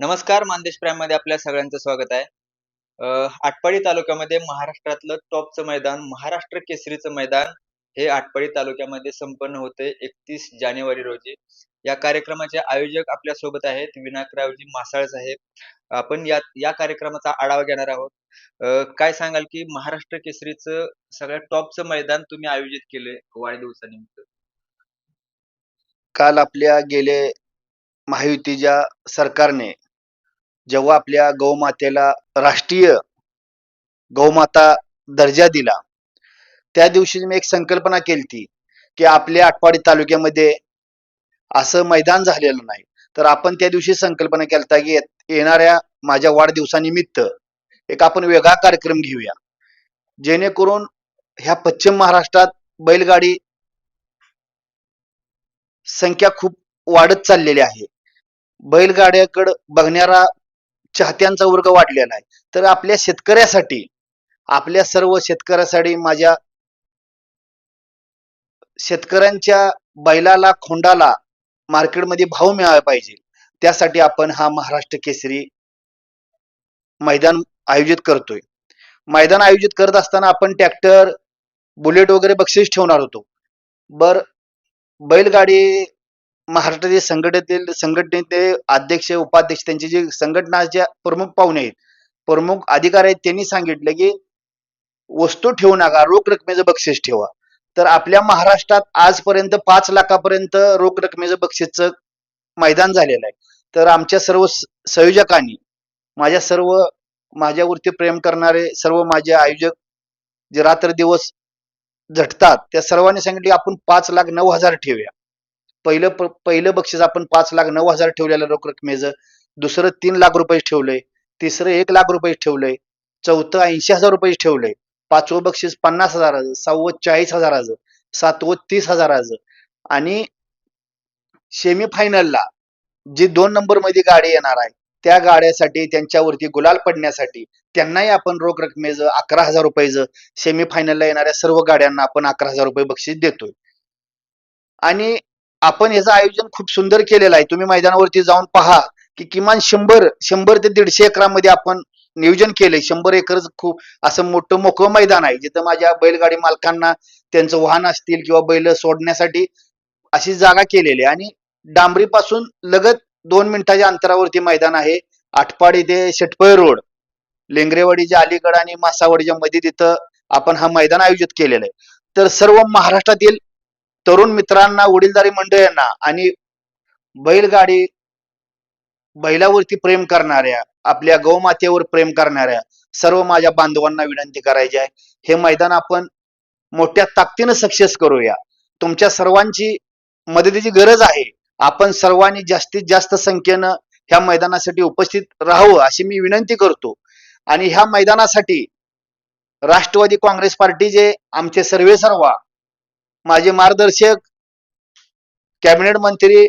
नमस्कार मानदेश प्राईममध्ये आपल्या सगळ्यांचं स्वागत आहे. आटपाडी तालुक्यामध्ये महाराष्ट्रातलं टॉपचं मैदान महाराष्ट्र केसरीचं मैदान हे आटपाडी तालुक्यामध्ये संपन्न होते एकतीस जानेवारी रोजी. या कार्यक्रमाचे आयोजक आपल्यासोबत आहेत विनायकरावजी मासाळ साहेब. आपण या या कार्यक्रमाचा आढावा घेणार आहोत. काय सांगाल की महाराष्ट्र केसरीचं सगळ्यात टॉपचं मैदान तुम्ही आयोजित केले वाढदिवसानिमित्त? काल आपल्या गेले महायुतीच्या सरकारने जेव्हा आपल्या गौमातेला राष्ट्रीय गौमाता दर्जा दिला त्या दिवशी मी एक संकल्पना केली की आपल्या आटपाडी तालुक्यामध्ये असं मैदान झालेलं नाही. तर आपण त्या दिवशी संकल्पना केलता की येणाऱ्या माझ्या वाढदिवसानिमित्त एक आपण वेगळा कार्यक्रम घेऊया. जेणेकरून ह्या पश्चिम महाराष्ट्रात बैलगाडी संख्या खूप वाढत चाललेली आहे. बैलगाड्याकडे बघणारा चाहत्यांचा वर्ग वाढलेला आहे तर आपल्या शेतकऱ्यासाठी आपल्या सर्व शेतकऱ्यासाठी माझ्या शेतकऱ्यांच्या बैलाला खोंडाला मार्केटमध्ये भाव मिळाला पाहिजे. त्यासाठी आपण हा महाराष्ट्र केसरी मैदान आयोजित करतोय. मैदान आयोजित करत असताना आपण ट्रॅक्टर बुलेट वगैरे बक्षीस ठेवणार होतो. बर बैलगाडी महाराष्ट्रातील संघटनेतील संघटनेचे अध्यक्ष उपाध्यक्ष त्यांचे जे संघटनाच्या प्रमुख पाहुणे आहेत प्रमुख अधिकारी आहेत त्यांनी सांगितलं की वस्तू ठेवू नका रोख रकमेचं बक्षीस ठेवा. तर आपल्या महाराष्ट्रात आजपर्यंत पाच लाखापर्यंत रोख रकमेचं बक्षीसचं मैदान झालेलं आहे. तर आमच्या सर्व संयोजकांनी माझ्या सर्व माझ्यावरती प्रेम करणारे सर्व माझे आयोजक जे रात्र दिवस झटतात त्या सर्वांनी सांगितले आपण पाच लाख नऊ हजार ठेवूया. पहिलं पहिलं बक्षीस आपण पाच लाख नऊ हजार ठेवलेलं रोख रकमेचं. दुसरं तीन लाख रुपये ठेवलंय. तिसरं एक लाख रुपये ठेवलंय. चौथं ऐंशी हजार रुपये ठेवलंय. पाचवं बक्षीस पन्नास हजाराचं. सहावं चाळीस हजाराचं. सातवं तीस हजाराचं. आणि सेमीफायनलला जी दोन नंबरमध्ये गाडी येणार आहे त्या गाड्यासाठी त्यांच्यावरती गुलाल पडण्यासाठी त्यांनाही आपण रोख रकमेचं अकरा हजार रुपयाचं सेमीफायनलला येणाऱ्या सर्व गाड्यांना आपण अकरा हजार रुपये बक्षीस देतोय. आणि आपण याचं आयोजन खूप सुंदर केलेलं आहे. तुम्ही मैदानावरती जाऊन पहा की किमान शंभर शंभर ते दीडशे एकरामध्ये आपण नियोजन केलंय. शंभर एकर खूप असं मोठं मोकळं मैदान आहे. जिथं माझ्या बैलगाडी मालकांना त्यांचं वाहन असतील किंवा बैल सोडण्यासाठी अशी जागा केलेली आहे. आणि डांबरीपासून लगत दोन मिनिटाच्या अंतरावरती मैदान आहे. आटपाडी ते शेटपय रोड. लेंगरेवाडीच्या अलीगड आणि मासावाडीच्या मध्ये तिथं आपण हा मैदान आयोजित केलेलं आहे. तर सर्व महाराष्ट्रातील तरुण मित्रांना वडीलधारी मंडळींना आणि बैलगाडी बैलावरती प्रेम करणाऱ्या आपल्या गौमातेवर प्रेम करणाऱ्या सर्व माझ्या बांधवांना विनंती करायची आहे. हे मैदान आपण मोठ्या ताकदीनं सक्सेस करूया. तुमच्या सर्वांची मदतीची गरज आहे. आपण सर्वांनी जास्तीत जास्त संख्येनं ह्या मैदानासाठी उपस्थित राहावं अशी मी विनंती करतो. आणि ह्या मैदानासाठी राष्ट्रवादी काँग्रेस पार्टीचे आमचे सर्वे सर्वा माझे मार्गदर्शक कॅबिनेट मंत्री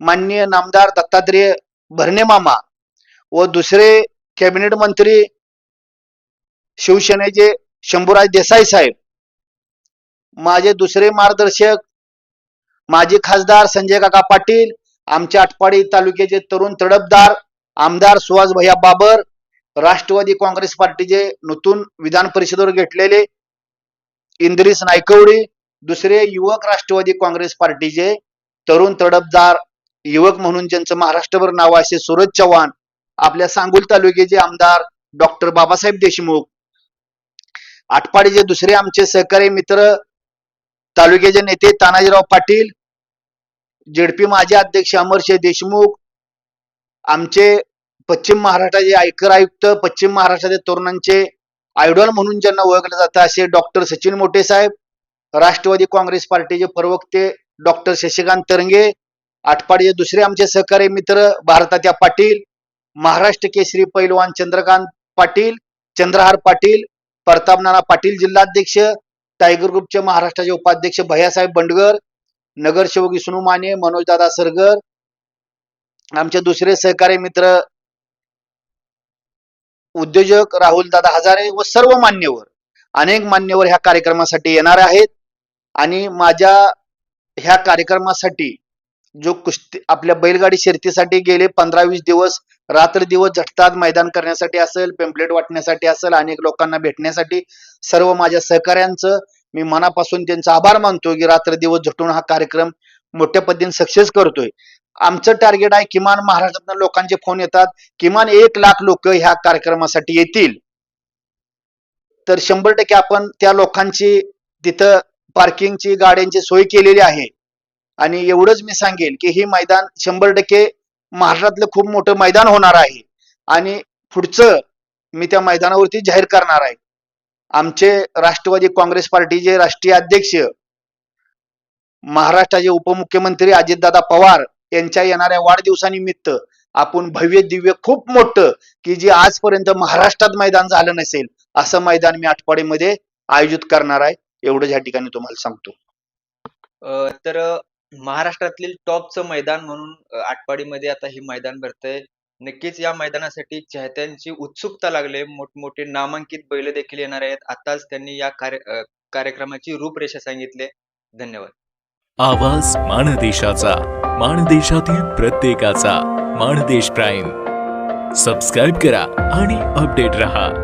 माननीय नामदार दत्तात्रेय भरणे मामा व दुसरे कॅबिनेट मंत्री शिवसेनेचे शंभूराज देसाई साहेब. माझे दुसरे मार्गदर्शक माजी खासदार संजय काका पाटील आमच्या आटपाडी तालुक्याचे तरुण तडपदार आमदार सुहास भैया बाबर राष्ट्रवादी काँग्रेस पार्टीचे नूतन विधान परिषदेवर घेतलेले इंद्रिस नायकवडी दुसरे युवक राष्ट्रवादी काँग्रेस पार्टीचे तरुण तडपदार युवक म्हणून ज्यांचं महाराष्ट्रभर नाव आहे असे सूरज चव्हाण आपल्या सांगोल तालुक्याचे आमदार डॉक्टर बाबासाहेब देशमुख. आटपाडीचे दुसरे आमचे सहकारी मित्र तालुक्याचे नेते तानाजीराव पाटील जेडपी माजी अध्यक्ष अमरशे देशमुख आमचे पश्चिम महाराष्ट्राचे आयकर आयुक्त पश्चिम महाराष्ट्राच्या तरुणांचे आयडॉल म्हणून ज्यांना ओळखलं जातं असे डॉक्टर सचिन मोठे साहेब राष्ट्रवादी काँग्रेस पार्टीचे प्रवक्ते डॉक्टर शशिकांत तरंगे आटपाडीचे दुसरे आमचे सहकारी मित्र भारतात्या पाटील महाराष्ट्र केसरी पैलवान चंद्रकांत पाटील चंद्रहार पाटील प्रतापनाना पाटील जिल्हाध्यक्ष टायगर ग्रुपचे महाराष्ट्राचे उपाध्यक्ष भैयासाहेब बंडगर नगरसेवक सुनू माने मनोजदादा सरगर आमचे दुसरे सहकारी मित्र उद्योजक राहुल दादा हजारे व सर्व मान्यवर अनेक मान्यवर ह्या कार्यक्रमासाठी येणार आहेत. आणि माझ्या ह्या कार्यक्रमासाठी जो कुस्ती आपल्या बैलगाडी शर्तीसाठी गेले पंधरा वीस दिवस रात्र दिवस झटतात मैदान करण्यासाठी असेल पेम्पलेट वाटण्यासाठी असेल अनेक लोकांना भेटण्यासाठी सर्व माझ्या सहकाऱ्यांचं मी मनापासून त्यांचा आभार मानतो की रात्र दिवस झटून हा कार्यक्रम मोठ्या पद्धतीने सक्सेस करतोय. आमचं टार्गेट आहे किमान महाराष्ट्रातून लोकांचे फोन येतात किमान एक लाख लोक ह्या कार्यक्रमासाठी येतील. तर शंभर टक्के आपण त्या लोकांची तिथं पार्किंगची गाड्यांची सोय केलेली आहे. आणि एवढंच मी सांगेल की हे मैदान शंभर टक्के महाराष्ट्रातलं खूप मोठं मैदान होणार आहे. आणि पुढचं मी त्या मैदानावरती जाहीर करणार आहे. आमचे राष्ट्रवादी काँग्रेस पार्टीचे राष्ट्रीय अध्यक्ष महाराष्ट्राचे उपमुख्यमंत्री अजितदादा पवार यांच्या येणाऱ्या वाढदिवसानिमित्त आपण भव्य दिव्य खूप मोठं की जे आजपर्यंत महाराष्ट्रात मैदान झालं नसेल असं मैदान मी आठवड्यामध्ये आयोजित करणार आहे. एवढंच या ठिकाणी तुम्हाला सांगतो. अ, तर महाराष्ट्रातील टॉपचं मैदान म्हणून आटपाडीमध्ये आता हे मैदान भरतंय. नक्कीच या मैदानासाठी चाहत्यांची उत्सुकता लागली. मोठमोठे नामांकित बैल देखील येणार आहेत. आताच त्यांनी या कार्य कार्यक्रमाची रूपरेषा सांगितली. धन्यवाद. आवाज माणदेशाचा माणदेशातील प्रत्येकाचा माणदेश प्राईम. सबस्क्राईब करा आणि अपडेट रहा.